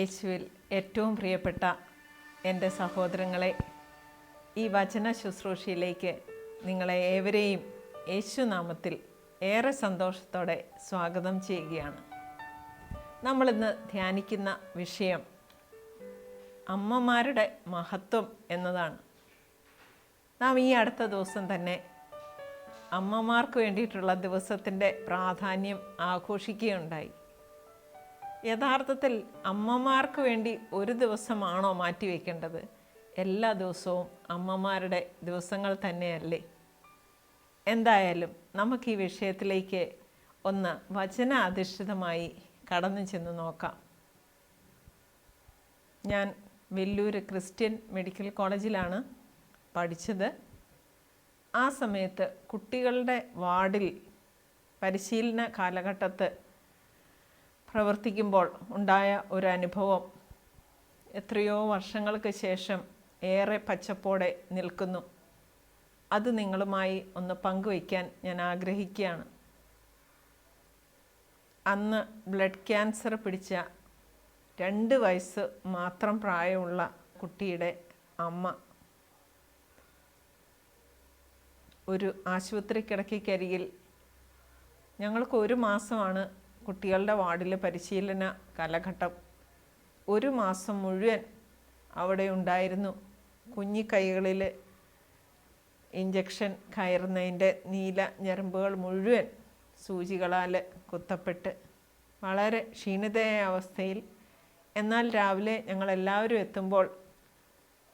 യേശുവിൽ ഏറ്റവും പ്രിയപ്പെട്ട എന്റെ സഹോദരങ്ങളെ ഈ വചന ശുശ്രൂഷയിലേക്ക് നിങ്ങളെ ഏവരെയും യേശുനാമത്തിൽ ഏറെ സന്തോഷത്തോടെ സ്വാഗതം ചെയ്യുകയാണ്. നമ്മളിന്ന് ധ്യാനിക്കുന്ന വിഷയം അമ്മമാരുടെ മഹത്വം എന്നതാണ്. നാം ഈ അടുത്ത ദിവസം തന്നെ അമ്മമാർക്ക് വേണ്ടിയിട്ടുള്ള ദിവസത്തിന്റെ പ്രാധാന്യം ആഘോഷിക്കുകയുണ്ടായി. യഥാർത്ഥത്തിൽ അമ്മമാർക്ക് വേണ്ടി ഒരു ദിവസമാണോ മാറ്റിവെക്കേണ്ടത് എല്ലാ ദിവസവും അമ്മമാരുടെ ദിവസങ്ങൾ തന്നെയല്ലേ? എന്തായാലും നമുക്ക് ഈ വിഷയത്തിലേക്ക് ഒന്ന് വചന അധിഷ്ഠിതമായി കടന്നു ചെന്ന് നോക്കാം. ഞാൻ വെല്ലൂര് ക്രിസ്ത്യൻ മെഡിക്കൽ കോളേജിലാണ് പഠിച്ചത്. ആ സമയത്ത് കുട്ടികളുടെ വാർഡിൽ പരിശീലന കാലഘട്ടത്ത് പ്രവർത്തിക്കുമ്പോൾ ഉണ്ടായ ഒരു അനുഭവം എത്രയോ വർഷങ്ങൾക്ക് ശേഷം ഏറെ പച്ചപ്പോടെ നിൽക്കുന്നു. അത് നിങ്ങളുമായി ഒന്ന് പങ്കുവയ്ക്കാൻ ഞാൻ ആഗ്രഹിക്കുകയാണ്. അന്ന് ബ്ലഡ് ക്യാൻസർ പിടിച്ച രണ്ട് വയസ്സ് മാത്രം പ്രായമുള്ള കുട്ടിയുടെ അമ്മ ഒരു ആശുപത്രി കിടക്കിക്കരികിൽ ഞങ്ങൾക്ക് ഒരു മാസമാണ് കുട്ടികളുടെ വാർഡിലെ പരിശീലന കാലഘട്ടം. ഒരു മാസം മുഴുവൻ അവിടെ ഉണ്ടായിരുന്നു. കുഞ്ഞിക്കൈകളിൽ ഇഞ്ചക്ഷൻ കയറുന്നതിന്റെ നീല ഞരമ്പുകൾ മുഴുവൻ സൂചികളാൽ കുത്തപ്പെട്ട് വളരെ ക്ഷീണിതയായ അവസ്ഥയിൽ എന്നാൽ രാവിലെ ഞങ്ങളെല്ലാവരും എത്തുമ്പോൾ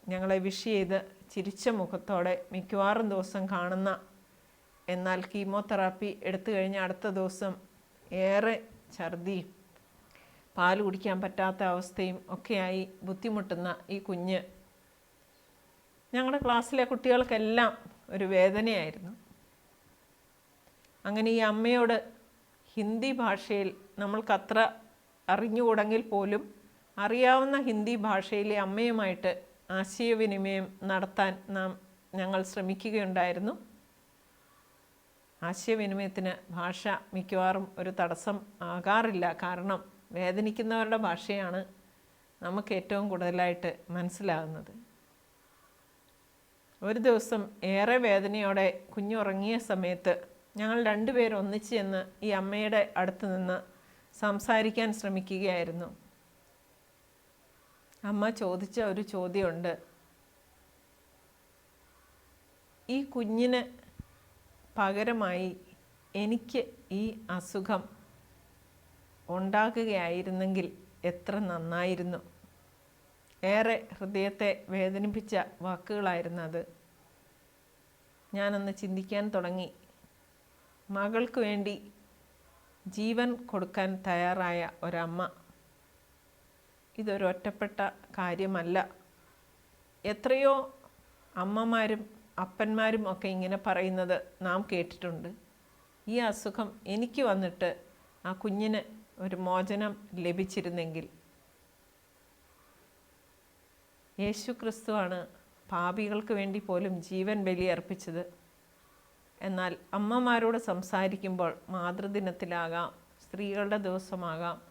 ഞങ്ങളെ വിഷ് ചെയ്ത് ചിരിച്ച മുഖത്തോടെ മിക്കവാറും ദിവസം കാണുന്ന എന്നാൽ കീമോതെറാപ്പി എടുത്തു കഴിഞ്ഞ അടുത്ത ദിവസം ഏറെ ഛർദിയും പാൽ കുടിക്കാൻ പറ്റാത്ത അവസ്ഥയും ഒക്കെയായി ബുദ്ധിമുട്ടുന്ന ഈ കുഞ്ഞ്. ഞങ്ങളുടെ ക്ലാസ്സിലെ കുട്ടികൾക്കെല്ലാം ഒരു വേദനയായിരുന്നു. അങ്ങനെ ഈ അമ്മയോട് ഹിന്ദി ഭാഷയിൽ നമ്മൾക്കത്ര അറിഞ്ഞുകൂടെങ്കിൽ പോലും അറിയാവുന്ന ഹിന്ദി ഭാഷയിലെ അമ്മയുമായിട്ട് ആശയവിനിമയം നടത്താൻ നാം ഞങ്ങൾ ശ്രമിക്കുകയുണ്ടായിരുന്നു. ആശയവിനിമയത്തിന് ഭാഷ മിക്കവാറും ഒരു തടസ്സം ആകാറില്ല. കാരണം വേദനിക്കുന്നവരുടെ ഭാഷയാണ് നമുക്ക് ഏറ്റവും കൂടുതലായിട്ട് മനസ്സിലാകുന്നത് ഒരു ദിവസം ഏറെ വേദനയോടെ കുഞ്ഞുറങ്ങിയ സമയത്ത് ഞങ്ങൾ രണ്ടുപേരും ഒന്നിച്ച് ചെന്ന് ഈ അമ്മയുടെ അടുത്ത് നിന്ന് സംസാരിക്കാൻ ശ്രമിക്കുകയായിരുന്നു. അമ്മ ചോദിച്ച ഒരു ചോദ്യമുണ്ട്. ഈ കുഞ്ഞിന് പകരമായി എനിക്ക് ഈ അസുഖം ഉണ്ടാകുകയായിരുന്നെങ്കിൽ എത്ര നന്നായിരുന്നു. ഏറെ ഹൃദയത്തെ വേദനിപ്പിച്ച വാക്കുകളായിരുന്നു അത്. ഞാനന്ന് ചിന്തിക്കാൻ തുടങ്ങി. മകൾക്ക് വേണ്ടി ജീവൻ കൊടുക്കാൻ തയ്യാറായ ഒരമ്മ ഇതൊരൊറ്റപ്പെട്ട കാര്യമല്ല. എത്രയോ അമ്മമാരും അപ്പന്മാരും ഒക്കെ ഇങ്ങനെ പറയുന്നത് നാം കേട്ടിട്ടുണ്ട്. ഈ അസുഖം എനിക്ക് വന്നിട്ട് ആ കുഞ്ഞിന് ഒരു മോചനം ലഭിച്ചിരുന്നെങ്കിൽ യേശു ക്രിസ്തുവാണ് പാപികൾക്ക് വേണ്ടി പോലും ജീവൻ ബലിയർപ്പിച്ചത്. എന്നാൽ അമ്മമാരോട് സംസാരിക്കുമ്പോൾ മാതൃദിനത്തിലാകാം സ്ത്രീകളുടെ ദിവസമാകാം.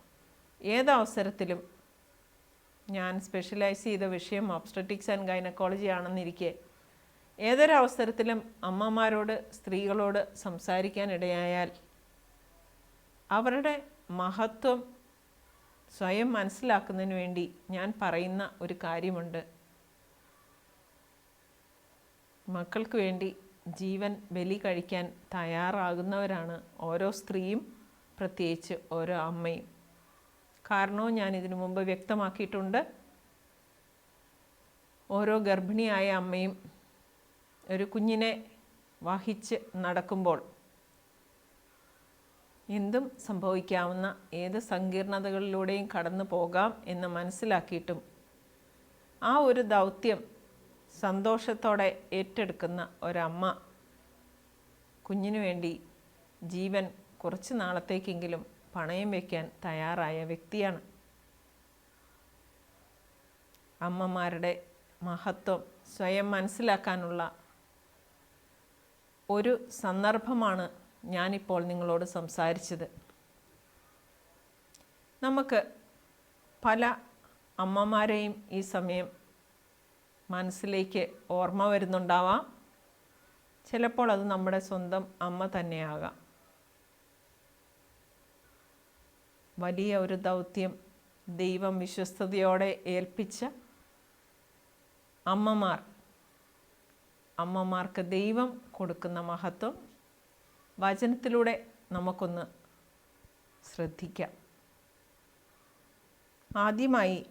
ഏതവസരത്തിലും ഞാൻ സ്പെഷ്യലൈസ് ചെയ്ത വിഷയം ഒബ്സ്റ്ററ്റിക്സ് ആൻഡ് ഗൈനക്കോളജി ആണെന്നിരിക്കെ. ഏതൊരവസരത്തിലും അമ്മമാരോട് സ്ത്രീകളോട് സംസാരിക്കാൻ ഇടയായാൽ അവരുടെ മഹത്വം സ്വയം മനസ്സിലാക്കുന്നതിന് വേണ്ടി ഞാൻ പറയുന്ന ഒരു കാര്യമുണ്ട്. മക്കൾക്ക് വേണ്ടി ജീവൻ ബലി കഴിക്കാൻ തയ്യാറാകുന്നവരാണ് ഓരോ സ്ത്രീയും പ്രത്യേകിച്ച് ഓരോ അമ്മയും. കാരണവും ഞാൻ ഇതിനു മുമ്പ് വ്യക്തമാക്കിയിട്ടുണ്ട്. ഓരോ ഗർഭിണിയായ അമ്മയും ഒരു കുഞ്ഞിനെ വഹിച്ച് നടക്കുമ്പോൾ എന്തും സംഭവിക്കാവുന്ന ഏത് സങ്കീർണതകളിലൂടെയും കടന്നു പോകാം എന്ന് മനസ്സിലാക്കിയിട്ടും ആ ഒരു ദൗത്യം സന്തോഷത്തോടെ ഏറ്റെടുക്കുന്ന ഒരമ്മ കുഞ്ഞിനു വേണ്ടി ജീവൻ കുറച്ച് നാളത്തേക്കെങ്കിലും പണയം വയ്ക്കാൻ തയ്യാറായ വ്യക്തിയാണ്. അമ്മമാരുടെ മഹത്വം സ്വയം മനസ്സിലാക്കാനുള്ള ഒരു സന്ദർഭമാണ് ഞാനിപ്പോൾ നിങ്ങളോട് സംസാരിച്ചത്. നമുക്ക് പല അമ്മമാരെയും ഈ സമയം മനസ്സിലേക്ക് ഓർമ്മ വരുന്നുണ്ടാവാം. ചിലപ്പോൾ അത് നമ്മുടെ സ്വന്തം അമ്മ തന്നെയാകാം. വലിയ ഒരു ദൗത്യം ദൈവം വിശ്വസ്തയോടെ ഏൽപ്പിച്ച അമ്മമാർ. അമ്മമാർക്ക് ദൈവം കൊടുക്കുന്ന മഹത്വം വചനത്തിലൂടെ നമുക്കൊന്ന് ശ്രദ്ധിക്കാം. ആദ്യമായി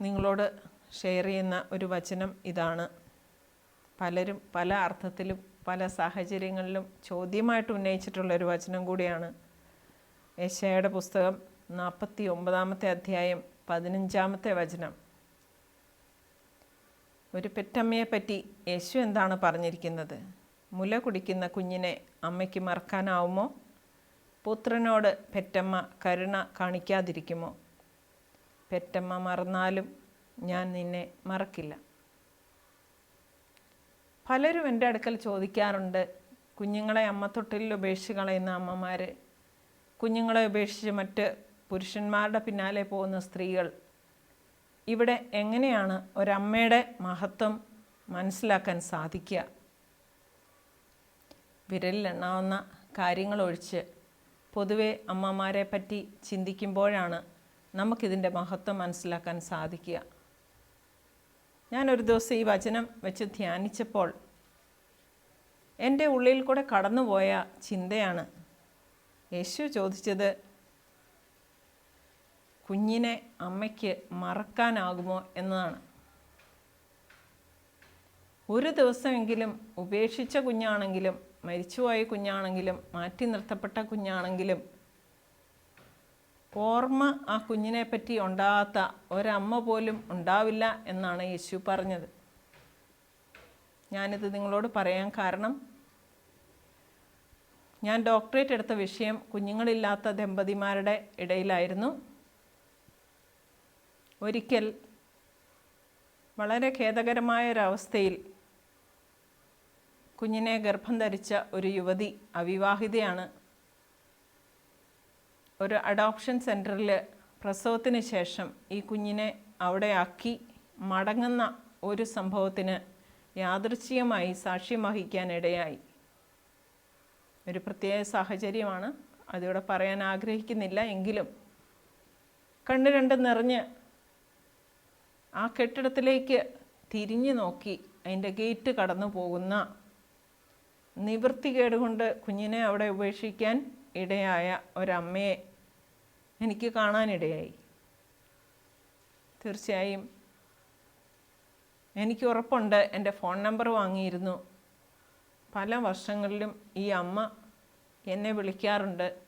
നിങ്ങളോട് ഷെയർ ചെയ്യുന്ന ഒരു വചനം ഇതാണ്. പലരും പല അർത്ഥത്തിലും പല സാഹചര്യങ്ങളിലും ചോദ്യമായിട്ട് ഉന്നയിച്ചിട്ടുള്ള ഒരു വചനം കൂടിയാണ്. യശയുടെ പുസ്തകം നാൽപ്പത്തി ഒമ്പതാമത്തെ അധ്യായം പതിനഞ്ചാമത്തെ വചനം. ഒരു പെറ്റമ്മയെ പറ്റി യേശു എന്താണ് പറഞ്ഞിരിക്കുന്നത്? മുല കുടിക്കുന്ന കുഞ്ഞിനെ അമ്മയ്ക്ക് മറക്കാനാവുമോ? പുത്രനോട് പെറ്റമ്മ കരുണ കാണിക്കാതിരിക്കുമോ? പെറ്റമ്മ മറന്നാലും ഞാൻ നിന്നെ മറക്കില്ല. പലരും എന്റെ അടുക്കൽ ചോദിക്കാറുണ്ട് കുഞ്ഞുങ്ങളെ അമ്മ തൊട്ടിലിൽ ഉപേക്ഷിച്ച് കളയുന്ന അമ്മമാർ കുഞ്ഞുങ്ങളെ ഉപേക്ഷിച്ച് മറ്റ് പുരുഷന്മാരുടെ പിന്നാലെ പോകുന്ന സ്ത്രീകൾ ഇവിടെ എങ്ങനെയാണ് ഒരമ്മയുടെ മഹത്വം മനസ്സിലാക്കാൻ സാധിക്കുക? വിരലിലെണ്ണാവുന്ന കാര്യങ്ങളൊഴിച്ച് പൊതുവെ അമ്മമാരെ പറ്റി ചിന്തിക്കുമ്പോഴാണ് നമുക്കിതിന്റെ മഹത്വം മനസ്സിലാക്കാൻ സാധിക്കുക. ഞാനൊരു ദിവസം ഈ വചനം വെച്ച് ധ്യാനിച്ചപ്പോൾ എന്റെ ഉള്ളിൽ കൂടെ കടന്നുപോയ ചിന്തയാണ്. യേശു ചോദിച്ചത് കുഞ്ഞിനെ അമ്മയ്ക്ക് മറക്കാനാകുമോ? എന്നതാണ്. ഒരു ദിവസമെങ്കിലും ഉപേക്ഷിച്ച കുഞ്ഞാണെങ്കിലും മരിച്ചുപോയ കുഞ്ഞാണെങ്കിലും മാറ്റി നിർത്തപ്പെട്ട കുഞ്ഞാണെങ്കിലും ഓർമ്മ ആ കുഞ്ഞിനെ പറ്റി ഉണ്ടാകാത്ത ഒരമ്മ പോലും ഉണ്ടാവില്ല എന്നാണ് യേശു പറഞ്ഞത്. ഞാനിത് നിങ്ങളോട് പറയാൻ കാരണം ഞാൻ ഡോക്ടറേറ്റ് എടുത്ത വിഷയം കുഞ്ഞുങ്ങളില്ലാത്ത ദമ്പതിമാരുടെ ഇടയിലായിരുന്നു. ഒരിക്കൽ വളരെ ഖേദകരമായ ഒരവസ്ഥയിൽ കുഞ്ഞിനെ ഗർഭം ധരിച്ച ഒരു യുവതി അവിവാഹിതയാണ്. ഒരു അഡോപ്ഷൻ സെന്ററിൽ പ്രസവത്തിന് ശേഷം ഈ കുഞ്ഞിനെ അവിടെ ആക്കി മടങ്ങുന്ന ഒരു സംഭവത്തിന് യാദൃശ്ചികമായി സാക്ഷ്യം വഹിക്കാനിടയായി. ഒരു പ്രത്യേക സാഹചര്യമാണ്. അതിവിടെ പറയാൻ ആഗ്രഹിക്കുന്നില്ല. എങ്കിലും കണ്ണു രണ്ട് നിറഞ്ഞ് ആ കെട്ടിടത്തിലേക്ക് തിരിഞ്ഞു നോക്കി അതിന്റെ ഗേറ്റ് കടന്നു പോകുന്ന നിവൃത്തി കൊണ്ട് കുഞ്ഞിനെ അവിടെ ഉപേക്ഷിക്കാൻ ഇടയായ ഒരമ്മയെ എനിക്ക് കാണാനിടയായി. തീർച്ചയായും എനിക്ക് ഉറപ്പുണ്ട് എന്റെ ഫോൺ നമ്പർ വാങ്ങിയിരുന്നു. പല വർഷങ്ങളിലും ഈ അമ്മ എന്നെ വിളിക്കാറുണ്ട്.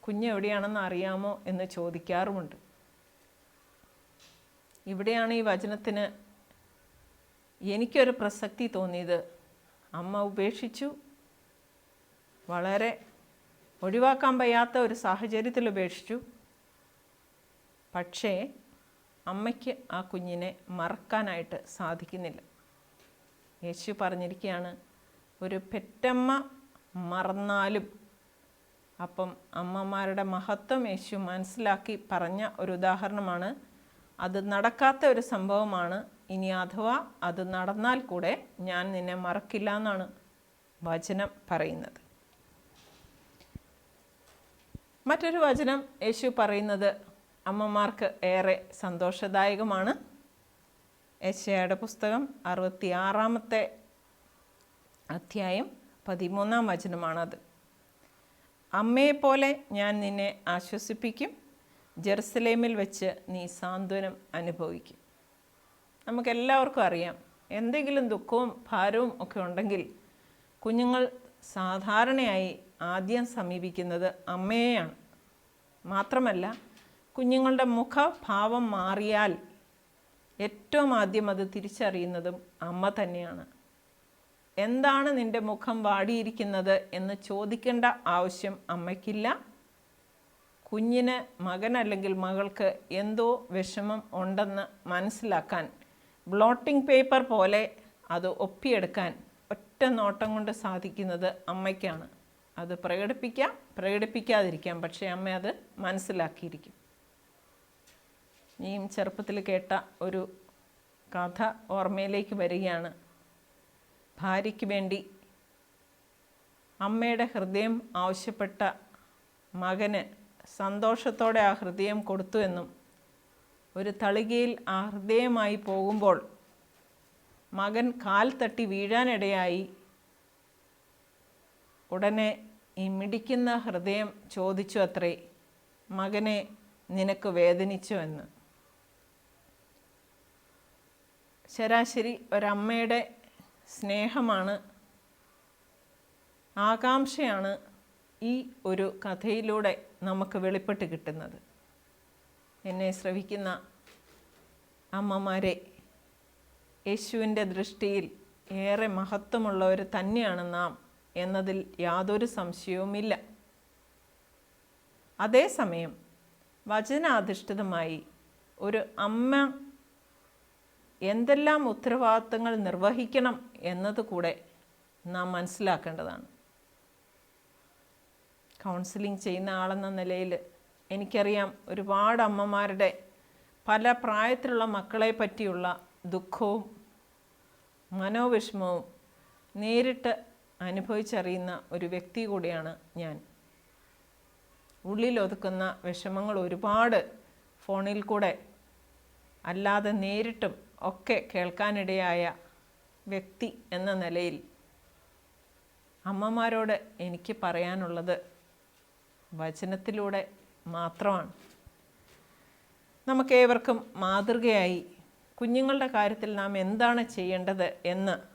കുഞ്ഞ് എവിടെയാണെന്ന് അറിയാമോ എന്ന് ചോദിക്കാറുമുണ്ട്. ഇവിടെയാണ് ഈ വചനത്തിന് എനിക്കൊരു പ്രസക്തി തോന്നിയത്. അമ്മ ഉപേക്ഷിച്ചു. വളരെ ഒഴിവാക്കാൻ വയ്യാത്ത ഒരു സാഹചര്യത്തിൽ ഉപേക്ഷിച്ചു. പക്ഷേ അമ്മയ്ക്ക് ആ കുഞ്ഞിനെ മറക്കാനായിട്ട് സാധിക്കുന്നില്ല. യേശു പറഞ്ഞിരിക്കുകയാണ് ഒരു പെറ്റമ്മ മറന്നാലും അപ്പം അമ്മമാരുടെ മഹത്വം യേശു മനസ്സിലാക്കി പറഞ്ഞ ഒരു ഉദാഹരണമാണ്. അത് നടക്കാത്ത ഒരു സംഭവമാണ്. ഇനി അഥവാ അത് നടന്നാൽ കൂടെ ഞാൻ നിന്നെ മറക്കില്ല എന്നാണ് വചനം പറയുന്നത്. മറ്റൊരു വചനം യേശു പറയുന്നത് അമ്മമാർക്ക് ഏറെ സന്തോഷദായകമാണ്. യേശയുടെ പുസ്തകം അറുപത്തി ആറാമത്തെ അധ്യായം പതിമൂന്നാം വചനമാണത്. അമ്മയെപ്പോലെ ഞാൻ നിന്നെ ആശ്വസിപ്പിക്കും. ജെറുസലേമിൽ വെച്ച് നീ സാന്ത്വനം അനുഭവിക്കും. നമുക്കെല്ലാവർക്കും അറിയാം എന്തെങ്കിലും ദുഃഖവും ഭാരവും ഒക്കെ ഉണ്ടെങ്കിൽ കുഞ്ഞുങ്ങൾ സാധാരണയായി ആദ്യം സമീപിക്കുന്നത് അമ്മയെയാണ്. മാത്രമല്ല കുഞ്ഞുങ്ങളുടെ മുഖഭാവം മാറിയാൽ ഏറ്റവും ആദ്യം അത് തിരിച്ചറിയുന്നതും അമ്മ തന്നെയാണ്. എന്താണ് നിന്റെ മുഖം വാടിയിരിക്കുന്നത് എന്ന് ചോദിക്കേണ്ട ആവശ്യം അമ്മയ്ക്കില്ല. കുഞ്ഞിന് മകൻ അല്ലെങ്കിൽ മകൾക്ക് എന്തോ വിഷമം ഉണ്ടെന്ന് മനസ്സിലാക്കാൻ ബ്ലോട്ടിംഗ് പേപ്പർ പോലെ അത് ഒപ്പിയെടുക്കാൻ ഒറ്റ നോട്ടം കൊണ്ട് സാധിക്കുന്നത് അമ്മയ്ക്കാണ്. അത് പ്രകടിപ്പിക്കാം. പ്രകടിപ്പിക്കാതിരിക്കാം. പക്ഷേ അമ്മ അത് മനസ്സിലാക്കിയിരിക്കും. നീയും ചെറുപ്പത്തിൽ കേട്ട ഒരു കഥ ഓർമ്മയിലേക്ക് വരികയാണ്. ഭാര്യയ്ക്ക് വേണ്ടി അമ്മയുടെ ഹൃദയം ആവശ്യപ്പെട്ട മകന് സന്തോഷത്തോടെ ആ ഹൃദയം കൊടുത്തു എന്നും ഒരു തളികയിൽ ആ ഹൃദയമായി പോകുമ്പോൾ മകൻ കാൽ തട്ടി വീഴാനിടയായി ഉടനെ ഈ മിടിക്കുന്ന ഹൃദയം ചോദിച്ചു അത്രേ മകനെ നിനക്ക് വേദനിച്ചു എന്ന്. ശരാശരി ഒരമ്മയുടെ സ്നേഹമാണ് ആകാംക്ഷയാണ് ഈ ഒരു കഥയിലൂടെ നമുക്ക് വെളിപ്പെട്ട് കിട്ടുന്നത്. എന്നെ ശ്രവിക്കുന്ന അമ്മമാരെ യേശുവിന്റെ ദൃഷ്ടിയിൽ ഏറെ മഹത്വമുള്ളവർ തന്നെയാണ് നാം. എന്നതിൽ യാതൊരു സംശയവുമില്ല. അതേസമയം വചനാധിഷ്ഠിതമായി ഒരു അമ്മ എന്തെല്ലാം ഉത്തരവാദിത്തങ്ങൾ നിർവഹിക്കണം എന്നതുകൂടെ നാം മനസ്സിലാക്കേണ്ടതാണ്. കൗൺസിലിംഗ് ചെയ്യുന്ന ആളെന്ന നിലയിൽ എനിക്കറിയാം ഒരുപാട് അമ്മമാരുടെ പല പ്രായത്തിലുള്ള മക്കളെ പറ്റിയുള്ള ദുഃഖവും മനോവിഷമവും നേരിട്ട് അനുഭവിച്ചറിയുന്ന ഒരു വ്യക്തി കൂടിയാണ് ഞാൻ. ഉള്ളിലൊതുക്കുന്ന വിഷമങ്ങൾ ഒരുപാട് ഫോണിൽ കൂടെ അല്ലാതെ നേരിട്ടും ഒക്കെ കേൾക്കാനിടയായ വ്യക്തി എന്ന നിലയിൽ അമ്മമാരോട് എനിക്ക് പറയാനുള്ളത് വചനത്തിലൂടെ മാത്രമാണ്. നമുക്കേവർക്കും മാതൃകയായി കുഞ്ഞുങ്ങളുടെ കാര്യത്തിൽ നാം എന്താണ് ചെയ്യേണ്ടത് എന്ന്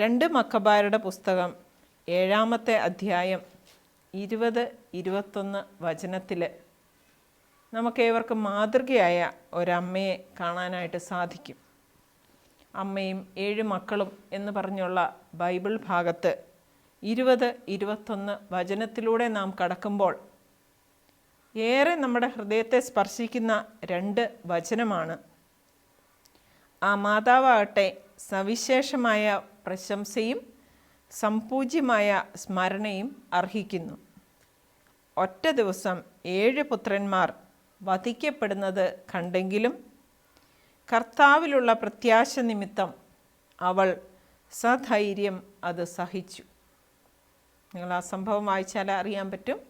രണ്ട് മക്കബാരുടെ പുസ്തകം ഏഴാമത്തെ അധ്യായം ഇരുപത് ഇരുപത്തൊന്ന് വചനത്തിൽ നമുക്കേവർക്കും മാതൃകയായ ഒരമ്മയെ കാണാനായിട്ട് സാധിക്കും. അമ്മയും ഏഴ് മക്കളും എന്ന് പറഞ്ഞുള്ള ബൈബിൾ ഭാഗത്ത് ഇരുപത് ഇരുപത്തൊന്ന് വചനത്തിലൂടെ നാം കടക്കുമ്പോൾ ഏറെ നമ്മുടെ ഹൃദയത്തെ സ്പർശിക്കുന്ന രണ്ട് വചനമാണ്. ആ മാതാവാകട്ടെ സവിശേഷമായ പ്രശംസയും സംപൂജ്യമായ സ്മരണയും അർഹിക്കുന്നു. ഒറ്റ ദിവസം ഏഴ് പുത്രന്മാർ വധിക്കപ്പെടുന്നത് കണ്ടെങ്കിലും കർത്താവിലുള്ള പ്രത്യാശ നിമിത്തം അവൾ സധൈര്യം അത് സഹിച്ചു. നിങ്ങൾ ആ സംഭവം വായിച്ചാൽ അറിയാൻ പറ്റും.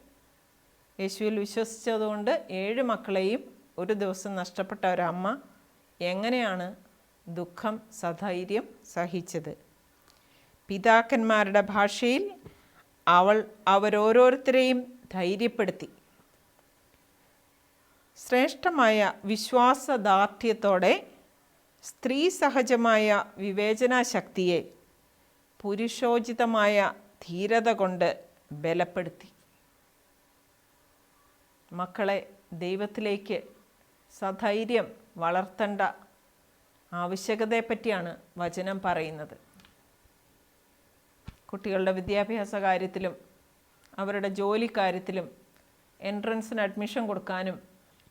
യേശുവിൽ വിശ്വസിച്ചതുകൊണ്ട് ഏഴ് മക്കളെയും ഒരു ദിവസം നഷ്ടപ്പെട്ട ഒരമ്മ എങ്ങനെയാണ് ദുഃഖം സധൈര്യം സഹിച്ചത്? പിതാക്കന്മാരുടെ ഭാഷയിൽ അവൾ അവരോരോരുത്തരെയും ധൈര്യപ്പെടുത്തി. ശ്രേഷ്ഠമായ വിശ്വാസദാർഢ്യത്തോടെ സ്ത്രീ സഹജമായ വിവേചനാശക്തിയെ പുരുഷോചിതമായ ധീരത കൊണ്ട് ബലപ്പെടുത്തി. മക്കളെ ദൈവത്തിലേക്ക് സധൈര്യം വളർത്തേണ്ട ആവശ്യകതയെപ്പറ്റിയാണ് വചനം പറയുന്നത്. കുട്ടികളുടെ വിദ്യാഭ്യാസ കാര്യത്തിലും അവരുടെ ജോലി കാര്യത്തിലും എൻട്രൻസിന് അഡ്മിഷൻ കൊടുക്കാനും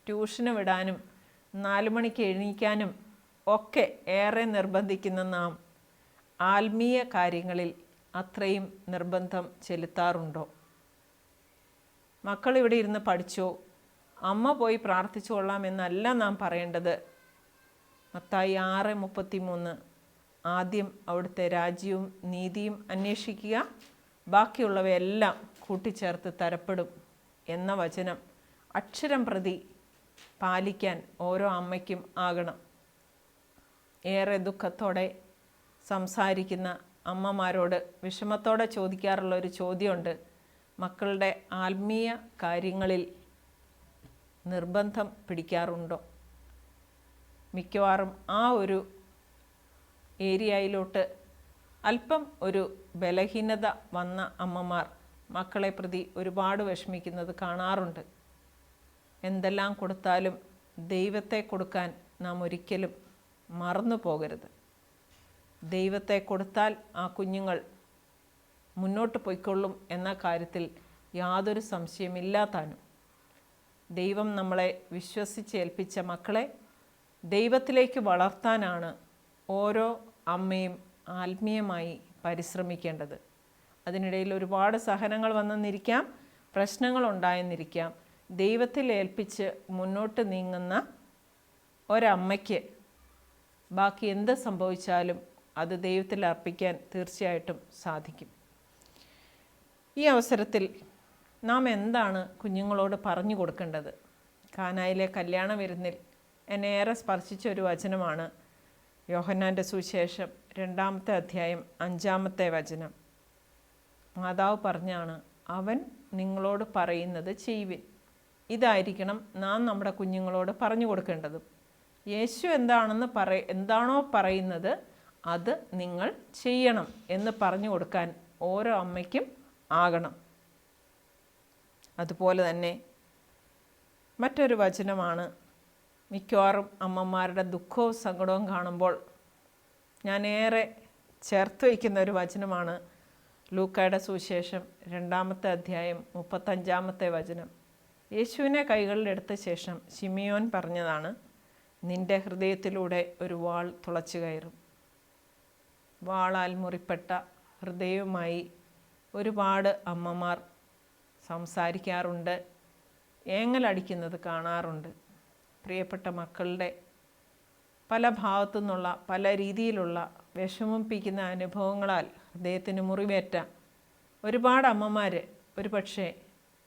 ട്യൂഷന് വിടാനും നാല് മണിക്ക് എണീക്കാനും ഒക്കെ ഏറെ നിർബന്ധിക്കുന്ന നാം ആത്മീയ കാര്യങ്ങളിൽ അത്രയും നിർബന്ധം ചെലുത്താറുണ്ടോ? മക്കൾ ഇവിടെ ഇരുന്ന് പഠിച്ചോ? അമ്മ പോയി പ്രാർത്ഥിച്ചുകൊള്ളാം എന്നല്ല നാം പറയേണ്ടത്. മത്തായി ആറ് മുപ്പത്തി മൂന്ന് ആദ്യം അവിടുത്തെ രാജ്യവും നീതിയും അന്വേഷിക്കുക. ബാക്കിയുള്ളവയെല്ലാം കൂട്ടിച്ചേർത്ത് തരപ്പെടും എന്ന വചനം അക്ഷരം പ്രതി പാലിക്കാൻ ഓരോ അമ്മയ്ക്കും ആകണം. ഏറെ ദുഃഖത്തോടെ സംസാരിക്കുന്ന അമ്മമാരോട് വിഷമത്തോടെ ചോദിക്കാറുള്ള ഒരു ചോദ്യമുണ്ട്. മക്കളുടെ ആത്മീയ കാര്യങ്ങളിൽ നിർബന്ധം പിടിക്കാറുണ്ടോ? മിക്കവാറും ആ ഒരു ഏരിയയിലോട്ട് അല്പം ഒരു ബലഹീനത വന്ന അമ്മമാർ മക്കളെ പ്രതി ഒരുപാട് വിഷമിക്കുന്നത് കാണാറുണ്ട്. എന്തെല്ലാം കൊടുത്താലും ദൈവത്തെ കൊടുക്കാൻ നാം ഒരിക്കലും മറന്നു പോകരുത്. ദൈവത്തെ കൊടുത്താൽ ആ കുഞ്ഞുങ്ങൾ മുന്നോട്ട് പോയിക്കൊള്ളും എന്ന കാര്യത്തിൽ യാതൊരു സംശയമില്ലാത്താനും. ദൈവം നമ്മളെ വിശ്വസിച്ച് ഏൽപ്പിച്ച മക്കളെ ദൈവത്തിലേക്ക് വളർത്താനാണ് ഓരോ അമ്മയും ആത്മീയമായി പരിശ്രമിക്കേണ്ടത്. അതിനിടയിൽ ഒരുപാട് സഹനങ്ങൾ വന്നെന്നിരിക്കാം പ്രശ്നങ്ങൾ ഉണ്ടായെന്നിരിക്കാം. ദൈവത്തിൽ ഏൽപ്പിച്ച് മുന്നോട്ട് നീങ്ങുന്ന ഒരമ്മയ്ക്ക് ബാക്കി എന്ത് സംഭവിച്ചാലും അത് ദൈവത്തിൽ അർപ്പിക്കാൻ തീർച്ചയായിട്ടും സാധിക്കും. ഈ അവസരത്തിൽ നാം എന്താണ് കുഞ്ഞുങ്ങളോട് പറഞ്ഞു കൊടുക്കേണ്ടത്? കാനായിലെ കല്യാണ വിരുന്നിൽ എന്നെ ഏറെ സ്പർശിച്ച ഒരു വചനമാണ് യോഹന്നാന്റെ സുവിശേഷം രണ്ടാമത്തെ അധ്യായം അഞ്ചാമത്തെ വചനം. മാതാവ് പറഞ്ഞാണ് അവൻ നിങ്ങളോട് പറയുന്നത് ചെയ്യുവിൻ. ഇതായിരിക്കണം നാം നമ്മുടെ കുഞ്ഞുങ്ങളോട് പറഞ്ഞു കൊടുക്കേണ്ടതും. യേശു എന്താണെന്ന് പറ എന്താണോ പറയുന്നത് അത് നിങ്ങൾ ചെയ്യണം എന്ന് പറഞ്ഞു കൊടുക്കാൻ ഓരോ അമ്മയ്ക്കും ആകണം. അതുപോലെ തന്നെ മറ്റൊരു വചനമാണ് മിക്കവാറും അമ്മമാരുടെ ദുഃഖവും സങ്കടവും കാണുമ്പോൾ ഞാൻ ഏറെ ചേർത്ത് വയ്ക്കുന്ന ഒരു വചനമാണ് ലൂക്കയുടെ സുവിശേഷം രണ്ടാമത്തെ അധ്യായം മുപ്പത്തഞ്ചാമത്തെ വചനം. യേശുവിനെ കൈകളിലെടുത്ത ശേഷം ഷിമിയോൻ പറഞ്ഞതാണ് നിന്റെ ഹൃദയത്തിലൂടെ ഒരു വാൾ തുളച്ചു കയറും. വാളാൽ മുറിപ്പെട്ട ഹൃദയവുമായി ഒരുപാട് അമ്മമാർ സംസാരിക്കാറുണ്ട് ഏങ്ങലടിക്കുന്നത് കാണാറുണ്ട്. പ്രിയപ്പെട്ട മക്കളുടെ പല ഭാഗത്തു നിന്നുള്ള പല രീതിയിലുള്ള വിഷമിപ്പിക്കുന്ന അനുഭവങ്ങളാൽ ഹൃദയത്തിന് മുറിവേറ്റ ഒരുപാട് അമ്മമാർ ഒരു പക്ഷേ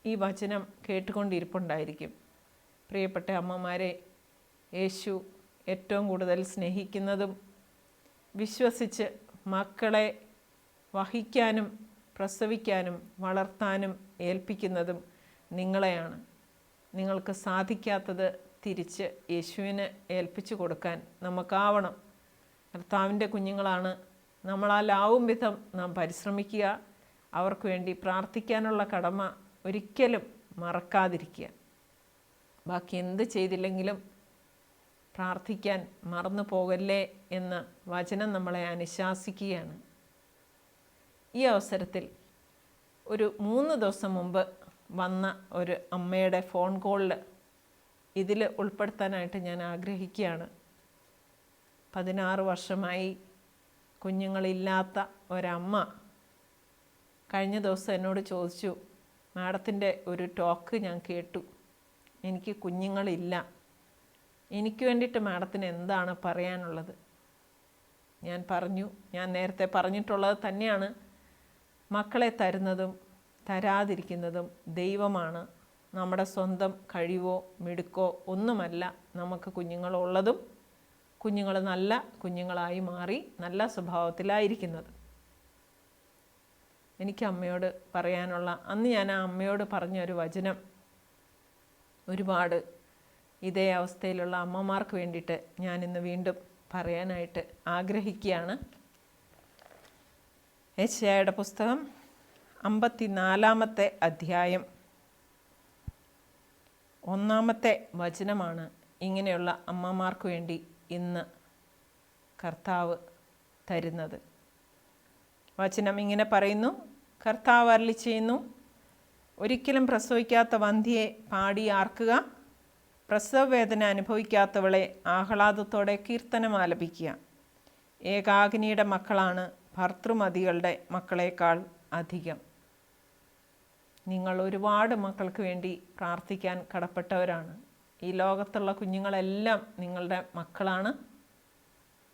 ഈ വചനം കേട്ടുകൊണ്ടിരിപ്പുണ്ടായിരിക്കും. പ്രിയപ്പെട്ട അമ്മമാരെ യേശു ഏറ്റവും കൂടുതൽ സ്നേഹിക്കുന്നതും വിശ്വസിച്ച് മക്കളെ വഹിക്കാനും പ്രസവിക്കാനും വളർത്താനും ഏൽപ്പിക്കുന്നതും നിങ്ങളെയാണ്. നിങ്ങൾക്ക് സാധിക്കാത്തത് തിരിച്ച് യേശുവിനെ ഏൽപ്പിച്ചു കൊടുക്കാൻ നമുക്കാവണം. കർത്താവിന്റെ കുഞ്ഞുങ്ങളാണ്. നമ്മളാലാവും വിധം നാം പരിശ്രമിക്കുക. അവർക്ക് വേണ്ടി പ്രാർത്ഥിക്കാനുള്ള കടമ ഒരിക്കലും മറക്കാതിരിക്കുക. ബാക്കി എന്ത് ചെയ്തില്ലെങ്കിലും പ്രാർത്ഥിക്കാൻ മറന്നു പോകല്ലേ എന്ന വചനം നമ്മളെ അനുശാസിക്കുകയാണ്. ഈ അവസരത്തിൽ ഒരു മൂന്ന് ദിവസം മുമ്പ് വന്ന ഒരു അമ്മയുടെ ഫോൺ കോളിൽ ഇതിൽ ഉൾപ്പെടുത്താനായിട്ട് ഞാൻ ആഗ്രഹിക്കുകയാണ്. പതിനാറ് വർഷമായി കുഞ്ഞുങ്ങളില്ലാത്ത ഒരമ്മ കഴിഞ്ഞ ദിവസം എന്നോട് ചോദിച്ചു മാഡത്തിന്റെ ഒരു ടോക്ക് ഞാൻ കേട്ടു. എനിക്ക് കുഞ്ഞുങ്ങളില്ല. എനിക്ക് വേണ്ടിയിട്ട് മാഡത്തിന് എന്താണ് പറയാനുള്ളത്? ഞാൻ പറഞ്ഞു ഞാൻ നേരത്തെ പറഞ്ഞിട്ടുള്ളത് തന്നെയാണ്. മക്കളെ തരുന്നതും തരാതിരിക്കുന്നതും ദൈവമാണ്. നമ്മുടെ സ്വന്തം കഴിവോ മിടുക്കോ ഒന്നുമല്ല നമുക്ക് കുഞ്ഞുങ്ങളുള്ളതും കുഞ്ഞുങ്ങൾ നല്ല കുഞ്ഞുങ്ങളായി മാറി നല്ല സ്വഭാവത്തിലായിരിക്കുന്നത്. എനിക്ക് അമ്മയോട് പറയാനുള്ള അന്ന് ഞാൻ ആ അമ്മയോട് പറഞ്ഞൊരു വചനം ഒരുപാട് ഇതേ അവസ്ഥയിലുള്ള അമ്മമാർക്ക് വേണ്ടിയിട്ട് ഞാൻ ഇന്ന് വീണ്ടും പറയാനായിട്ട് ആഗ്രഹിക്കുകയാണ്. ഏഷ്യായുടെ പുസ്തകം അമ്പത്തിനാലാമത്തെ അധ്യായം. ഒന്നാമത്തെ വചനമാണ് ഇങ്ങനെയുള്ള അമ്മമാർക്ക് വേണ്ടി ഇന്ന് കർത്താവ് തരുന്നത്. വചനം ഇങ്ങനെ പറയുന്നു കർത്താവ് അരളി ചെയ്യുന്നു ഒരിക്കലും പ്രസവിക്കാത്ത വന്ധ്യയെ പാടി ആർക്കുക പ്രസവവേദന അനുഭവിക്കാത്തവളെ ആഹ്ലാദത്തോടെ കീർത്തനം ആലപിക്കുക. ഏകാഗ്നിയുടെ മക്കളാണ് ഭർത്തൃമതികളുടെ മക്കളേക്കാൾ അധികം. നിങ്ങൾ ഒരുപാട് മക്കൾക്ക് വേണ്ടി പ്രാർത്ഥിക്കാൻ കടപ്പെട്ടവരാണ്. ഈ ലോകത്തുള്ള കുഞ്ഞുങ്ങളെല്ലാം നിങ്ങളുടെ മക്കളാണ്.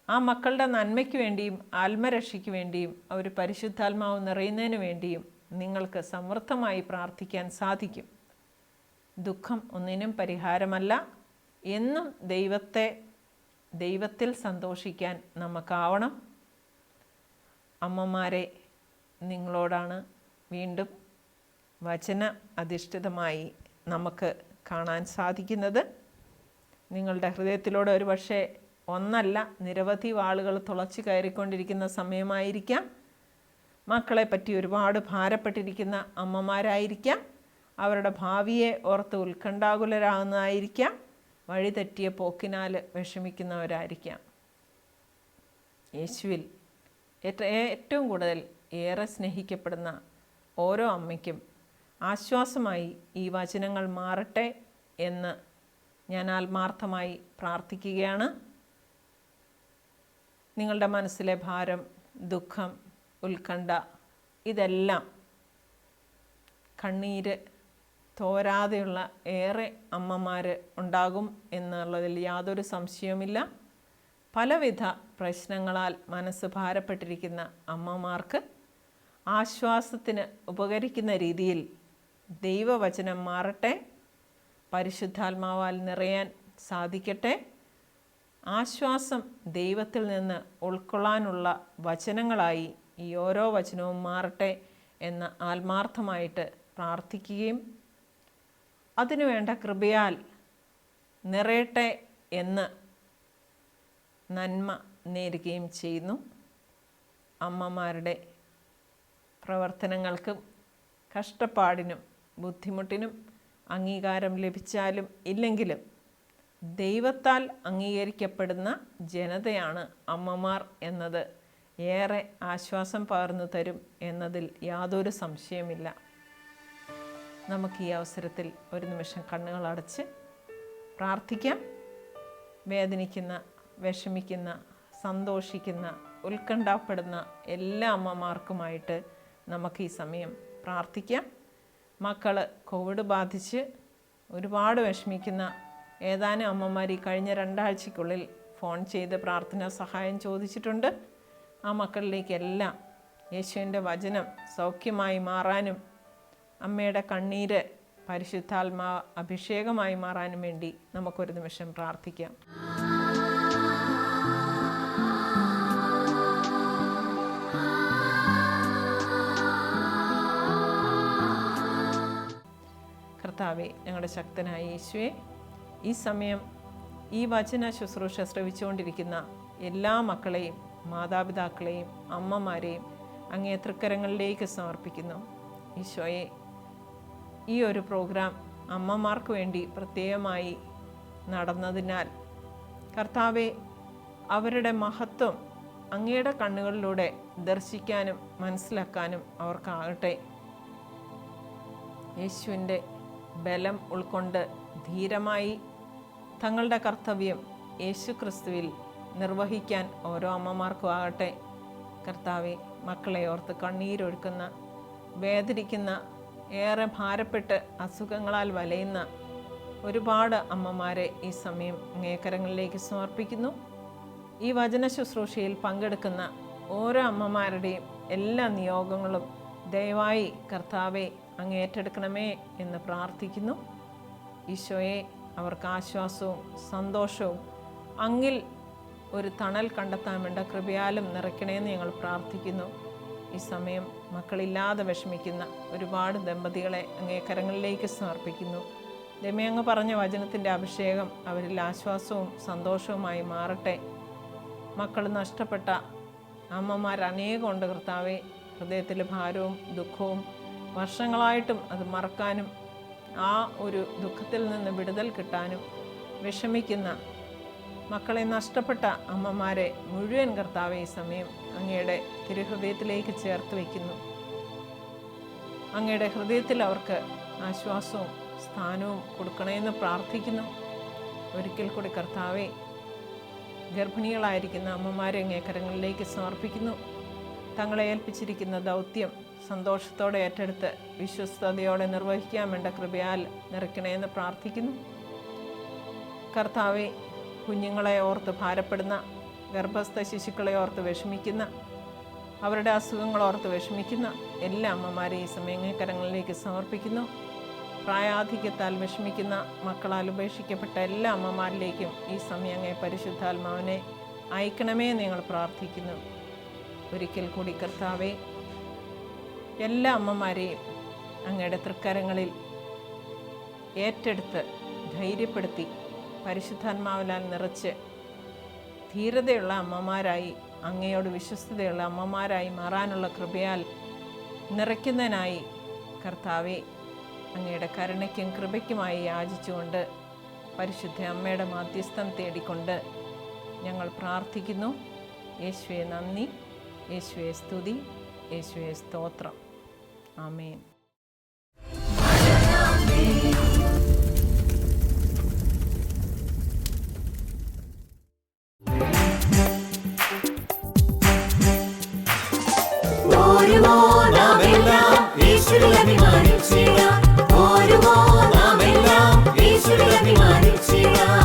ആ മക്കളുടെ നന്മയ്ക്ക് വേണ്ടിയും ആത്മരക്ഷയ്ക്ക് വേണ്ടിയും അവർ പരിശുദ്ധാത്മാവ് നിറയുന്നതിന് വേണ്ടിയും നിങ്ങൾക്ക് സമൃദ്ധമായി പ്രാർത്ഥിക്കാൻ സാധിക്കും. ദുഃഖം ഒന്നിനും പരിഹാരമല്ല. എന്നും ദൈവത്തെ ദൈവത്തിൽ സന്തോഷിക്കാൻ നമുക്കാവണം. അമ്മമാരെ നിങ്ങളോടാണ് വീണ്ടും വചന അധിഷ്ഠിതമായി നമുക്ക് കാണാൻ സാധിക്കുന്നത്. നിങ്ങളുടെ ഹൃദയത്തിലൂടെ ഒരു പക്ഷേ ഒന്നല്ല നിരവധി വാളുകൾ തുളച്ചു കയറിക്കൊണ്ടിരിക്കുന്ന സമയമായിരിക്കാം. മക്കളെ പറ്റി ഒരുപാട് ഭാരപ്പെട്ടിരിക്കുന്ന അമ്മമാരായിരിക്കാം. അവരുടെ ഭാവിയെ ഓർത്ത് ഉത്കണ്ഠാകുലരാകുന്നതായിരിക്കാം. വഴിതെറ്റിയ പോക്കിനാൽ വിഷമിക്കുന്നവരായിരിക്കാം. യേശുവിൽ ഏറ്റവും കൂടുതൽ ഏറെ സ്നേഹിക്കപ്പെടുന്ന ഓരോ അമ്മയ്ക്കും ആശ്വാസമായി ഈ വചനങ്ങൾ മാറട്ടെ എന്ന് ഞാൻ ആത്മാർത്ഥമായി പ്രാർത്ഥിക്കുകയാണ്. നിങ്ങളുടെ മനസ്സിലെ ഭാരം ദുഃഖം ഉത്കണ്ഠ ഇതെല്ലാം കണ്ണീര് തോരാതെയുള്ള ഏറെ അമ്മമാർ ഉണ്ടാകും എന്നുള്ളതിൽ യാതൊരു സംശയവുമില്ല. പലവിധ പ്രശ്നങ്ങളാൽ മനസ്സ് ഭാരപ്പെട്ടിരിക്കുന്ന അമ്മമാർക്ക് ആശ്വാസത്തിന് ഉപകരിക്കുന്ന രീതിയിൽ ദൈവവചനം മാറട്ടെ. പരിശുദ്ധാത്മാവാൽ നിറയാൻ സാധിക്കട്ടെ. ആശ്വാസം ദൈവത്തിൽ നിന്ന് ഉൾക്കൊള്ളാനുള്ള വചനങ്ങളായി ഈ ഓരോ വചനവും മാറട്ടെ എന്ന് ആത്മാർത്ഥമായിട്ട് പ്രാർത്ഥിക്കുകയും അതിനുവേണ്ട കൃപയാൽ നിറയട്ടെ എന്ന് നന്മ നേരുകയും ചെയ്യുന്നു. അമ്മമാരുടെ പ്രവർത്തനങ്ങൾക്കും കഷ്ടപ്പാടിനും ബുദ്ധിമുട്ടിനും അംഗീകാരം ലഭിച്ചാലും ഇല്ലെങ്കിലും ദൈവത്താൽ അംഗീകരിക്കപ്പെടുന്ന ജനതയാണ് അമ്മമാർ എന്നത്. ഏറെ ആശ്വാസം പകർന്നു തരും എന്നതിൽ യാതൊരു സംശയമില്ല നമുക്ക് ഈ അവസരത്തിൽ ഒരു നിമിഷം കണ്ണുകൾ അടച്ച് പ്രാർത്ഥിക്കാം. വേദനിക്കുന്ന വിഷമിക്കുന്ന സന്തോഷിക്കുന്ന ഉത്കണ്ഠപ്പെടുന്ന എല്ലാ അമ്മമാർക്കുമായിട്ട് നമുക്ക് ഈ സമയം പ്രാർത്ഥിക്കാം. മക്കൾ കോവിഡ് ബാധിച്ച് ഒരുപാട് വിഷമിക്കുന്ന ഏതാനും അമ്മമാർ ഈ കഴിഞ്ഞ രണ്ടാഴ്ചയ്ക്കുള്ളിൽ ഫോൺ ചെയ്ത് പ്രാർത്ഥനാ സഹായം ചോദിച്ചിട്ടുണ്ട്. ആ മക്കളിലേക്കെല്ലാം യേശുവിന്റെ വചനം സൗഖ്യമായി മാറാനും അമ്മയുടെ കണ്ണീര് പരിശുദ്ധാത്മാ അഭിഷേകമായി മാറാനും വേണ്ടി നമുക്കൊരു നിമിഷം പ്രാർത്ഥിക്കാം. കർത്താവെ ഞങ്ങളുടെ ശക്തനായ യേശുവെ ഈ സമയം ഈ വചന ശുശ്രൂഷ ശ്രവിച്ചുകൊണ്ടിരിക്കുന്ന എല്ലാ മക്കളെയും മാതാപിതാക്കളെയും അമ്മമാരെയും അങ്ങേ തൃക്കരങ്ങളിലേക്ക് സമർപ്പിക്കുന്നു. ഈശോയെ ഈ ഒരു പ്രോഗ്രാം അമ്മമാർക്ക് വേണ്ടി പ്രത്യേകമായി നടന്നതിനാൽ കർത്താവെ അവരുടെ മഹത്വം അങ്ങയുടെ കണ്ണുകളിലൂടെ ദർശിക്കാനും മനസ്സിലാക്കാനും അവർക്കാകട്ടെ. യേശുവിന്റെ ബലം ഉൾക്കൊണ്ട് ധീരമായി തങ്ങളുടെ കർത്തവ്യം യേശുക്രിസ്തുവിൽ നിർവഹിക്കാൻ ഓരോ അമ്മമാർക്കും ആകട്ടെ. കർത്താവെ മക്കളെ ഓർത്ത് കണ്ണീരൊഴുക്കുന്ന വേദനിക്കുന്ന ഏറെ ഭാരപ്പെട്ട് അസുഖങ്ങളാൽ വലയുന്ന ഒരുപാട് അമ്മമാരെ ഈ സമയം അങ്ങേക്കരങ്ങളിലേക്ക് സമർപ്പിക്കുന്നു. ഈ വചന ശുശ്രൂഷയിൽ പങ്കെടുക്കുന്ന ഓരോ അമ്മമാരുടെയും എല്ലാ നിയോഗങ്ങളും ദയവായി കർത്താവെ അങ്ങ് ഏറ്റെടുക്കണമേ എന്ന് പ്രാർത്ഥിക്കുന്നു. ഈശോയെ അവർക്ക് ആശ്വാസവും സന്തോഷവും അങ്ങിൽ ഒരു തണൽ കണ്ടെത്താൻ വേണ്ട കൃപയാലും നിറയ്ക്കണേന്ന് ഞങ്ങൾ പ്രാർത്ഥിക്കുന്നു. ഈ സമയം മക്കളില്ലാതെ വിഷമിക്കുന്ന ഒരുപാട് ദമ്പതികളെ അങ്ങേ കരങ്ങളിലേക്ക് സമർപ്പിക്കുന്നു. രമ്യങ്ങ് പറഞ്ഞ വചനത്തിന്റെ അഭിഷേകം അവരിൽ ആശ്വാസവും സന്തോഷവുമായി മാറട്ടെ. മക്കൾ നഷ്ടപ്പെട്ട അമ്മമാർ അനേകമുണ്ട് കർത്താവെ. ഹൃദയത്തിൽ ഭാരവും ദുഃഖവും വർഷങ്ങളായിട്ടും അത് മറക്കാനും ആ ഒരു ദുഃഖത്തിൽ നിന്ന് വിടുതൽ കിട്ടാനും വിഷമിക്കുന്ന മക്കളെ നഷ്ടപ്പെട്ട അമ്മമാരെ മുഴുവൻ കർത്താവ് ഈ സമയം അങ്ങയുടെ തിരുഹൃദയത്തിലേക്ക് ചേർത്ത് വയ്ക്കുന്നു. അങ്ങയുടെ ഹൃദയത്തിൽ അവർക്ക് ആശ്വാസവും സ്ഥാനവും കൊടുക്കണമെന്ന് പ്രാർത്ഥിക്കുന്നു. ഒരിക്കൽ കൂടി കർത്താവെ ഗർഭിണികളായിരിക്കുന്ന അമ്മമാരെ അങ്ങേ കരങ്ങളിലേക്ക് സമർപ്പിക്കുന്നു. തങ്ങളെ ഏൽപ്പിച്ചിരിക്കുന്ന ദൗത്യം സന്തോഷത്തോടെ ഏറ്റെടുത്ത് വിശ്വസ്തയോടെ നിർവഹിക്കാൻ വേണ്ട കൃപയാൽ നിറയ്ക്കണമെന്ന് പ്രാർത്ഥിക്കുന്നു. കർത്താവെ കുഞ്ഞുങ്ങളെ ഓർത്ത് ഭാരപ്പെടുന്ന ഗർഭസ്ഥ ശിശുക്കളെ ഓർത്ത് വിഷമിക്കുന്ന അവരുടെ അസുഖങ്ങൾ ഓർത്ത് വിഷമിക്കുന്ന എല്ലാ അമ്മമാരെയും ഈ സമയങ്ങൾക്കരങ്ങളിലേക്ക് സമർപ്പിക്കുന്നു. പ്രായാധിക്യത്താൽ വിഷമിക്കുന്ന മക്കളാൽ ഉപേക്ഷിക്കപ്പെട്ട എല്ലാ അമ്മമാരിലേക്കും ഈ സമയങ്ങെ പരിശുദ്ധാത്മാവിനെ അയക്കണമേ നിങ്ങൾ പ്രാർത്ഥിക്കുന്നു. ഒരിക്കൽ കൂടി കർത്താവെ എല്ലാ അമ്മമാരെയും അങ്ങയുടെ തൃക്കരങ്ങളിൽ ഏറ്റെടുത്ത് ധൈര്യപ്പെടുത്തി പരിശുദ്ധാത്മാവിലാൽ നിറച്ച് ധീരതയുള്ള അമ്മമാരായി അങ്ങയോട് വിശ്വസ്തതയുള്ള അമ്മമാരായി മാറാനുള്ള കൃപയാൽ നിറയ്ക്കുന്നതിനായി കർത്താവെ അങ്ങയുടെ കരുണയ്ക്കും കൃപയ്ക്കുമായി യാചിച്ചുകൊണ്ട് പരിശുദ്ധ അമ്മയുടെ മാധ്യസ്ഥം തേടിക്കൊണ്ട് ഞങ്ങൾ പ്രാർത്ഥിക്കുന്നു. യേശുവെ നന്ദി. യേശുവെ സ്തുതി. യേശുവെ സ്തോത്രം. ആമേൻ. ഓരോ നാമെല്ലാം യേശുവിൽ അഭിമാനിച്ചിടാം.